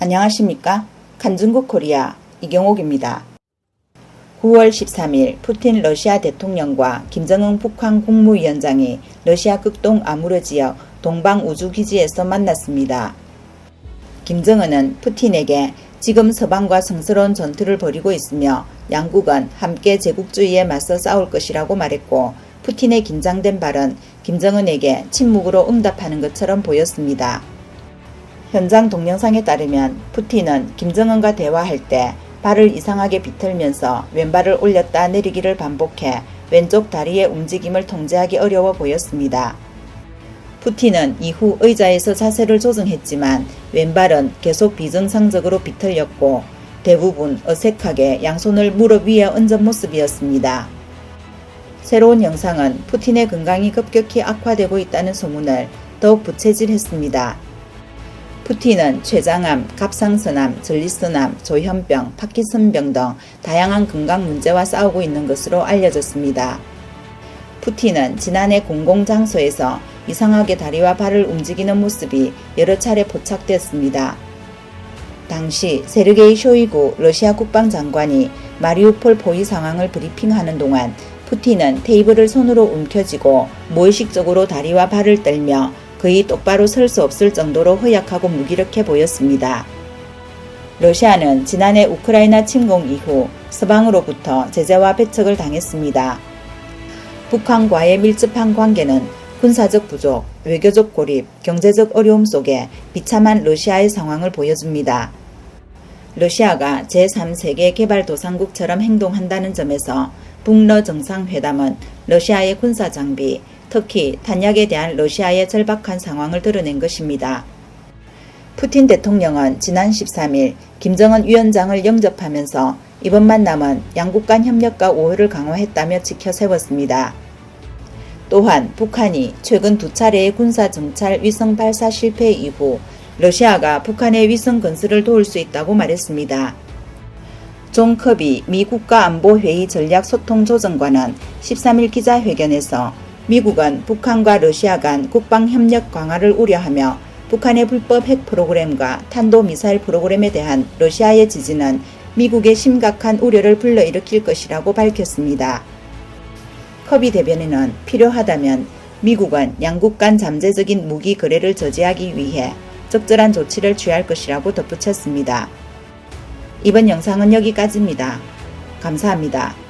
안녕하십니까? 간중국 코리아 이경옥입니다. 9월 13일 푸틴 러시아 대통령과 김정은 북한 국무위원장이 러시아 극동 아무르 지역 동방 우주기지에서 만났습니다. 김정은은 푸틴에게 지금 서방과 성스러운 전투를 벌이고 있으며 양국은 함께 제국주의에 맞서 싸울 것이라고 말했고 푸틴의 긴장된 발언 김정은에게 침묵으로 응답하는 것처럼 보였습니다. 현장 동영상에 따르면 푸틴은 김정은과 대화할 때 발을 이상하게 비틀면서 왼발을 올렸다 내리기를 반복해 왼쪽 다리의 움직임을 통제하기 어려워 보였습니다. 푸틴은 이후 의자에서 자세를 조정했지만 왼발은 계속 비정상적으로 비틀렸고 대부분 어색하게 양손을 무릎 위에 얹은 모습이었습니다. 새로운 영상은 푸틴의 건강이 급격히 악화되고 있다는 소문을 더욱 부채질했습니다. 푸틴은 췌장암, 갑상선암, 전리선암, 조현병, 파킨슨병 등 다양한 건강 문제와 싸우고 있는 것으로 알려졌습니다. 푸틴은 지난해 공공장소에서 이상하게 다리와 발을 움직이는 모습이 여러 차례 포착되었습니다. 당시 세르게이 쇼이구 러시아 국방장관이 마리우폴 포위 상황을 브리핑하는 동안 푸틴은 테이블을 손으로 움켜쥐고 무의식적으로 다리와 발을 떨며 거의 똑바로 설 수 없을 정도로 허약하고 무기력해 보였습니다. 러시아는 지난해 우크라이나 침공 이후 서방으로부터 제재와 배척을 당했습니다. 북한과의 밀접한 관계는 군사적 부족, 외교적 고립, 경제적 어려움 속에 비참한 러시아의 상황을 보여줍니다. 러시아가 제3세계 개발도상국처럼 행동한다는 점에서 북러 정상회담은 러시아의 군사 장비, 특히 탄약에 대한 러시아의 절박한 상황을 드러낸 것입니다. 푸틴 대통령은 지난 13일 김정은 위원장을 영접하면서 이번 만남은 양국 간 협력과 우호를 강화했다며 지켜 세웠습니다. 또한 북한이 최근 두 차례의 군사 정찰 위성 발사 실패 이후 러시아가 북한의 위성 건설을 도울 수 있다고 말했습니다. 존 커비 미 국가안보회의 전략소통조정관은 13일 기자회견에서 미국은 북한과 러시아 간 국방협력 강화를 우려하며 북한의 불법 핵 프로그램과 탄도미사일 프로그램에 대한 러시아의 지지는 미국의 심각한 우려를 불러일으킬 것이라고 밝혔습니다. 커비 대변인은 필요하다면 미국은 양국 간 잠재적인 무기 거래를 저지하기 위해 적절한 조치를 취할 것이라고 덧붙였습니다. 이번 영상은 여기까지입니다. 감사합니다.